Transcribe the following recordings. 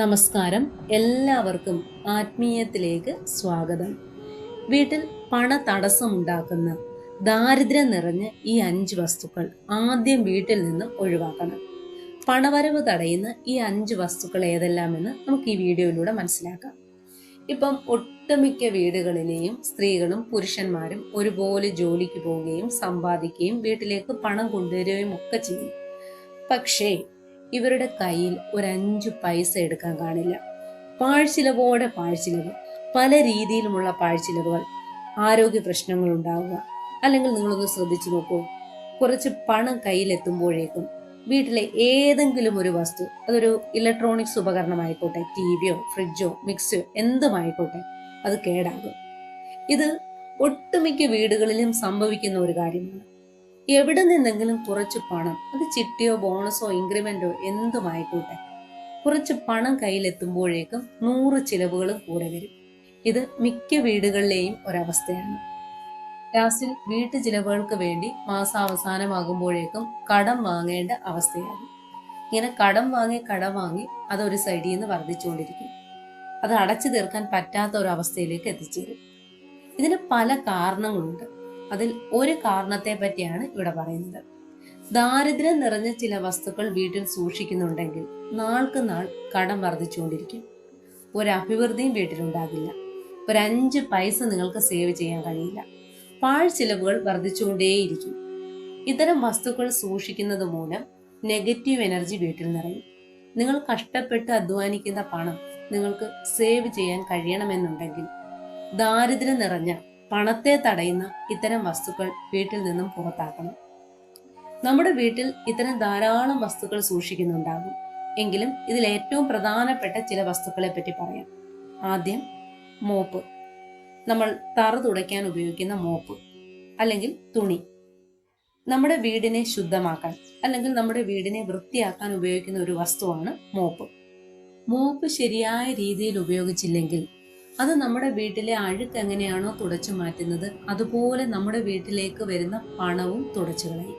നമസ്കാരം. എല്ലാവർക്കും ആത്മീയത്തിലേക്ക് സ്വാഗതം. വീട്ടിൽ പണ തടസ്സമുണ്ടാക്കുന്ന ദാരിദ്ര്യം നിറഞ്ഞ ഈ അഞ്ച് വസ്തുക്കൾ ആദ്യം വീട്ടിൽ നിന്ന് ഒഴിവാക്കണം. പണവരവ് തടയുന്ന ഈ അഞ്ച് വസ്തുക്കൾ ഏതെല്ലാമെന്ന് നമുക്ക് ഈ വീഡിയോയിലൂടെ മനസ്സിലാക്കാം. ഇപ്പം ഒട്ടുമിക്ക വീടുകളിലെയും സ്ത്രീകളും പുരുഷന്മാരും ഒരുപോലെ ജോലിക്ക് പോവുകയും സമ്പാദിക്കുകയും വീട്ടിലേക്ക് പണം കൊണ്ടുവരികയും ഒക്കെ ചെയ്യും. പക്ഷേ ഇവരുടെ കയ്യിൽ ഒരു അഞ്ചു പൈസ എടുക്കാൻ കാണില്ല. പാഴ്ചിലവോടെ പാഴ്ചിലവ്. പല രീതിയിലുമുള്ള പാഴ്ചിലവുകൾ. ആരോഗ്യ പ്രശ്നങ്ങൾ ഉണ്ടാവുക അല്ലെങ്കിൽ നിങ്ങളൊന്ന് ശ്രദ്ധിച്ചു നോക്കൂ. കുറച്ച് പണം കയ്യിലെത്തുമ്പോഴേക്കും വീട്ടിലെ ഏതെങ്കിലും ഒരു വസ്തു അതൊരു ഇലക്ട്രോണിക്സ് ഉപകരണമായിക്കോട്ടെ ടി വിയോ ഫ്രിഡ്ജോ മിക്സിയോ എന്തുമായിക്കോട്ടെ അത് കേടാകും. ഇത് ഒട്ടുമിക്ക വീടുകളിലും സംഭവിക്കുന്ന ഒരു കാര്യമാണ്. എവിടെ നിന്നെങ്കിലും കുറച്ച് പണം അത് ചിട്ടിയോ ബോണസോ ഇൻക്രിമെന്റോ എന്തുമായിക്കോട്ടെ കുറച്ച് പണം കയ്യിലെത്തുമ്പോഴേക്കും നൂറ് ചിലവുകളും കൂടെ വരും. ഇത് മിക്ക വീടുകളിലെയും ഒരവസ്ഥയാണ്. ലാസ്റ്റിൽ വീട്ടു ചിലവുകൾക്ക് വേണ്ടി മാസാവസാനമാകുമ്പോഴേക്കും കടം വാങ്ങേണ്ട അവസ്ഥയാകും ഇങ്ങനെ കടം വാങ്ങി കടം വാങ്ങി അതൊരു സൈഡിൽ നിന്ന് വർദ്ധിച്ചുകൊണ്ടിരിക്കും. അത് അടച്ചു തീർക്കാൻ പറ്റാത്ത ഒരു അവസ്ഥയിലേക്ക് എത്തിച്ചേരും. ഇതിന് പല കാരണങ്ങളുണ്ട്. അതിൽ ഒരു കാരണത്തെ പറ്റിയാണ് ഇവിടെ പറയുന്നത്. ദാരിദ്ര്യം നിറഞ്ഞ ചില വസ്തുക്കൾ വീട്ടിൽ സൂക്ഷിക്കുന്നുണ്ടെങ്കിൽ നാൾക്ക് നാൾ കടം വർദ്ധിച്ചുകൊണ്ടിരിക്കും. ഒരഭിവൃദ്ധിയും വീട്ടിലുണ്ടാകില്ല. ഒരഞ്ച് പൈസ നിങ്ങൾക്ക് സേവ് ചെയ്യാൻ കഴിയില്ല. പാഴ് ചിലവുകൾ വർദ്ധിച്ചുകൊണ്ടേയിരിക്കും. ഇത്തരം വസ്തുക്കൾ സൂക്ഷിക്കുന്നത് മൂലം നെഗറ്റീവ് എനർജി വീട്ടിൽ നിറയും. നിങ്ങൾ കഷ്ടപ്പെട്ട് അധ്വാനിക്കുന്ന പണം നിങ്ങൾക്ക് സേവ് ചെയ്യാൻ കഴിയണമെന്നുണ്ടെങ്കിൽ ദാരിദ്ര്യം നിറഞ്ഞ പണത്തെ തടയുന്ന ഇത്തരം വസ്തുക്കൾ വീട്ടിൽ നിന്നും പുറത്താക്കണം. നമ്മുടെ വീട്ടിൽ ഇത്തരം ധാരാളം വസ്തുക്കൾ സൂക്ഷിക്കുന്നുണ്ടാകും. എങ്കിലും ഇതിൽ ഏറ്റവും പ്രധാനപ്പെട്ട ചില വസ്തുക്കളെ പറ്റി പറയാം. ആദ്യം മോപ്പ്. നമ്മൾ തറ തുടയ്ക്കാൻ ഉപയോഗിക്കുന്ന മോപ്പ് അല്ലെങ്കിൽ തുണി. നമ്മുടെ വീടിനെ ശുദ്ധമാക്കാൻ അല്ലെങ്കിൽ നമ്മുടെ വീടിനെ വൃത്തിയാക്കാൻ ഉപയോഗിക്കുന്ന ഒരു വസ്തുവാണ് മോപ്പ്. മോപ്പ് ശരിയായ രീതിയിൽ ഉപയോഗിച്ചില്ലെങ്കിൽ അത് നമ്മുടെ വീട്ടിലെ അഴുക്ക് എങ്ങനെയാണോ തുടച്ചു മാറ്റുന്നത് അതുപോലെ നമ്മുടെ വീട്ടിലേക്ക് വരുന്ന പണവും തുടച്ചു കളയും.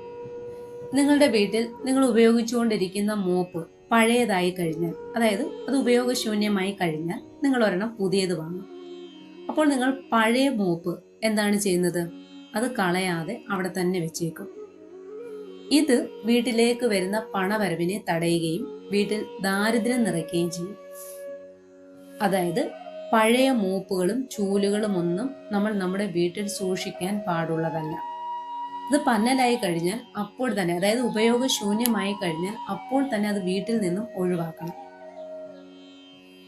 നിങ്ങളുടെ വീട്ടിൽ നിങ്ങൾ ഉപയോഗിച്ചുകൊണ്ടിരിക്കുന്ന മോപ്പ് പഴയതായി കഴിഞ്ഞാൽ അതായത് അത് ഉപയോഗശൂന്യമായി കഴിഞ്ഞാൽ നിങ്ങൾ ഒരെണ്ണം പുതിയത് വാങ്ങും. അപ്പോൾ നിങ്ങൾ പഴയ മോപ്പ് എന്താണ് ചെയ്യുന്നത്? അത് കളയാതെ അവിടെ തന്നെ വെച്ചേക്കും. ഇത് വീട്ടിലേക്ക് വരുന്ന പണവരവിനെ തടയുകയും വീട്ടിൽ ദാരിദ്ര്യം നിറയ്ക്കുകയും ചെയ്യും. അതായത് പഴയ മൂപ്പുകളും ചൂലുകളും ഒന്നും നമ്മൾ നമ്മുടെ വീട്ടിൽ സൂക്ഷിക്കാൻ പാടുള്ളതല്ല. ഇത് പന്നലായി കഴിഞ്ഞാൽ അപ്പോൾ തന്നെ അതായത് ഉപയോഗശൂന്യമായി കഴിഞ്ഞാൽ അപ്പോൾ തന്നെ അത് വീട്ടിൽ നിന്നും ഒഴിവാക്കണം.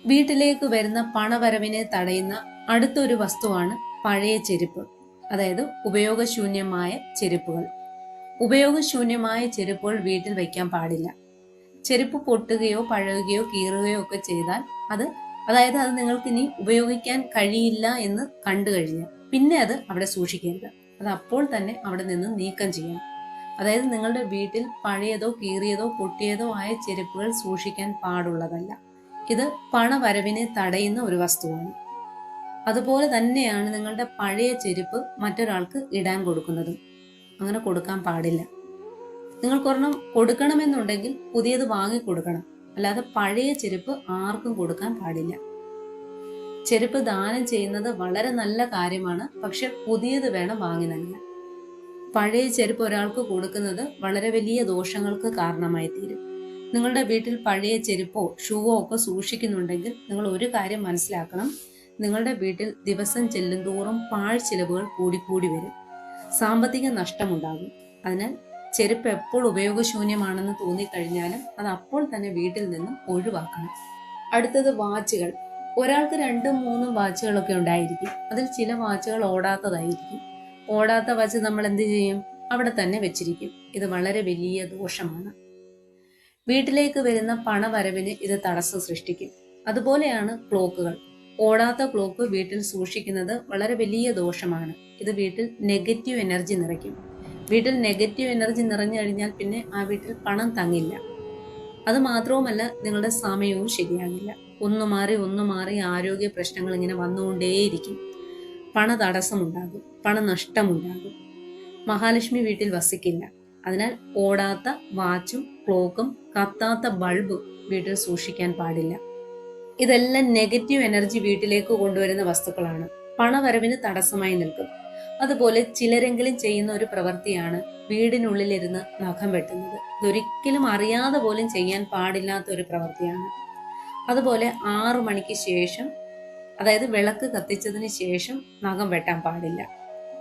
വീട്ടിലേക്ക് വരുന്ന പണവരവിനെ തടയുന്ന അടുത്തൊരു വസ്തുവാണ് പഴയ ചെരുപ്പ് അതായത് ഉപയോഗശൂന്യമായ ചെരുപ്പുകൾ. ഉപയോഗശൂന്യമായ ചെരുപ്പുകൾ വീട്ടിൽ വയ്ക്കാൻ പാടില്ല. ചെരുപ്പ് പൊട്ടുകയോ പഴകുകയോ കീറുകയോ ഒക്കെ ചെയ്താൽ അത് അതായത് അത് നിങ്ങൾക്ക് ഇനി ഉപയോഗിക്കാൻ കഴിയില്ല എന്ന് കണ്ടു കഴിഞ്ഞാൽ പിന്നെ അത് അവിടെ സൂക്ഷിക്കരുത്. അത് അപ്പോൾ തന്നെ അവിടെ നിന്ന് നീക്കം ചെയ്യണം അതായത് നിങ്ങളുടെ വീട്ടിൽ പഴയതോ കീറിയതോ പൊട്ടിയതോ ആയ ചെരുപ്പുകൾ സൂക്ഷിക്കാൻ പാടുള്ളതല്ല. ഇത് പണവരവിനെ തടയുന്ന ഒരു വസ്തുവാണ്. അതുപോലെ തന്നെയാണ് നിങ്ങളുടെ പഴയ ചെരുപ്പ് മറ്റൊരാൾക്ക് ഇടാൻ കൊടുക്കുന്നതും. അങ്ങനെ കൊടുക്കാൻ പാടില്ല. നിങ്ങൾക്കൊരെണ്ണം കൊടുക്കണമെന്നുണ്ടെങ്കിൽ പുതിയത് വാങ്ങി കൊടുക്കണം അല്ലാതെ പഴയ ചെരുപ്പ് ആർക്കും കൊടുക്കാൻ പാടില്ല. ചെരുപ്പ് ദാനം ചെയ്യുന്നത് വളരെ നല്ല കാര്യമാണ്. പക്ഷെ പുതിയത് വേണം വാങ്ങി നൽകാൻ. പഴയ ചെരുപ്പ് ഒരാൾക്ക് കൊടുക്കുന്നത് വളരെ വലിയ ദോഷങ്ങൾക്ക് കാരണമായി തീരും. നിങ്ങളുടെ വീട്ടിൽ പഴയ ചെരുപ്പോ ഷൂവോ ഒക്കെ സൂക്ഷിക്കുന്നുണ്ടെങ്കിൽ നിങ്ങൾ ഒരു കാര്യം മനസ്സിലാക്കണം. നിങ്ങളുടെ വീട്ടിൽ ദിവസം ചെല്ലുന്തോറും പാഴ് ചിലവുകൾ കൂടിക്കൂടി വരും. സാമ്പത്തിക നഷ്ടമുണ്ടാകും. അതിനാൽ ചെരുപ്പ് എപ്പോൾ ഉപയോഗശൂന്യമാണെന്ന് തോന്നിക്കഴിഞ്ഞാലും അത് അപ്പോൾ തന്നെ വീട്ടിൽ നിന്നും ഒഴിവാക്കണം. അടുത്തത് വാച്ചുകൾ. ഒരാൾക്ക് രണ്ടും മൂന്നും വാച്ചുകളൊക്കെ ഉണ്ടായിരിക്കും. അതിൽ ചില വാച്ചുകൾ ഓടാത്തതായിരിക്കും. ഓടാത്ത വാച്ച് നമ്മൾ എന്ത് ചെയ്യും? അവിടെ തന്നെ വെച്ചിരിക്കും. ഇത് വളരെ വലിയ ദോഷമാണ്. വീട്ടിലേക്ക് വരുന്ന പണവരവിന് ഇത് തടസ്സം സൃഷ്ടിക്കും. അതുപോലെയാണ് ക്ലോക്കുകൾ. ഓടാത്ത ക്ലോക്ക് വീട്ടിൽ സൂക്ഷിക്കുന്നത് വളരെ വലിയ ദോഷമാണ്. ഇത് വീട്ടിൽ നെഗറ്റീവ് എനർജി നിറയ്ക്കും. വീട്ടിൽ നെഗറ്റീവ് എനർജി നിറഞ്ഞു കഴിഞ്ഞാൽ പിന്നെ ആ വീട്ടിൽ പണം തങ്ങില്ല. അത് മാത്രവുമല്ല നിങ്ങളുടെ സമയവും ശരിയാകില്ല. ഒന്നു മാറി ഒന്നു മാറി ആരോഗ്യ പ്രശ്നങ്ങൾ ഇങ്ങനെ വന്നുകൊണ്ടേയിരിക്കും. പണ തടസ്സമുണ്ടാകും പണനഷ്ടമുണ്ടാകും മഹാലക്ഷ്മി വീട്ടിൽ വസിക്കില്ല. അതിനാൽ ഓടാത്ത വാച്ചും ക്ലോക്കും കത്താത്ത ബൾബും വീട്ടിൽ സൂക്ഷിക്കാൻ പാടില്ല. ഇതെല്ലാം നെഗറ്റീവ് എനർജി വീട്ടിലേക്ക് കൊണ്ടുവരുന്ന വസ്തുക്കളാണ്. പണവരവിന് തടസ്സമായി നിൽക്കും. അതുപോലെ ചിലരെങ്കിലും ചെയ്യുന്ന ഒരു പ്രവൃത്തിയാണ് വീടിനുള്ളിലിരുന്ന് നഖം വെട്ടുന്നത്. ഇതൊരിക്കലും അറിയാതെ പോലും ചെയ്യാൻ പാടില്ലാത്ത ഒരു പ്രവൃത്തിയാണ്. അതുപോലെ ആറു മണിക്ക് ശേഷം അതായത് വിളക്ക് കത്തിച്ചതിന് ശേഷം നഖം വെട്ടാൻ പാടില്ല.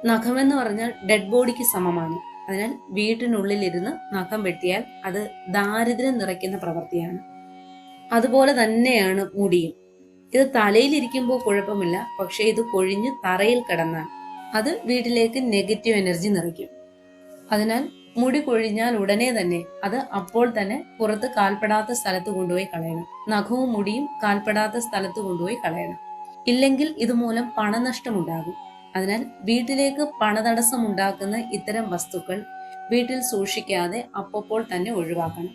നഖമെന്ന് പറഞ്ഞാൽ ഡെഡ് ബോഡിക്ക് സമമാണ്. അതിനാൽ വീട്ടിനുള്ളിലിരുന്ന് നഖം വെട്ടിയാൽ അത് ദാരിദ്ര്യം നിറയ്ക്കുന്ന പ്രവൃത്തിയാണ്. അതുപോലെ തന്നെയാണ് മുടിയും. ഇത് തലയിലിരിക്കുമ്പോൾ കുഴപ്പമില്ല പക്ഷെ ഇത് കൊഴിഞ്ഞ് തറയിൽ കിടന്നാൽ അത് വീട്ടിലേക്ക് നെഗറ്റീവ് എനർജി നിറയ്ക്കും. അതിനാൽ മുടി കൊഴിഞ്ഞാൽ ഉടനെ തന്നെ അത് അപ്പോൾ തന്നെ പുറത്ത് കാൽപ്പെടാത്ത സ്ഥലത്ത് കൊണ്ടുപോയി കളയണം. നഖവും മുടിയും കാൽപ്പെടാത്ത സ്ഥലത്ത് കൊണ്ടുപോയി കളയണം. ഇല്ലെങ്കിൽ ഇതുമൂലം പണനഷ്ടം ഉണ്ടാകും അതിനാൽ വീട്ടിലേക്ക് പണതടസ്സം ഉണ്ടാക്കുന്ന ഇത്തരം വസ്തുക്കൾ വീട്ടിൽ സൂക്ഷിക്കാതെ അപ്പോൾ തന്നെ ഒഴിവാക്കണം.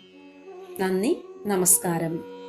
നന്ദി നമസ്കാരം.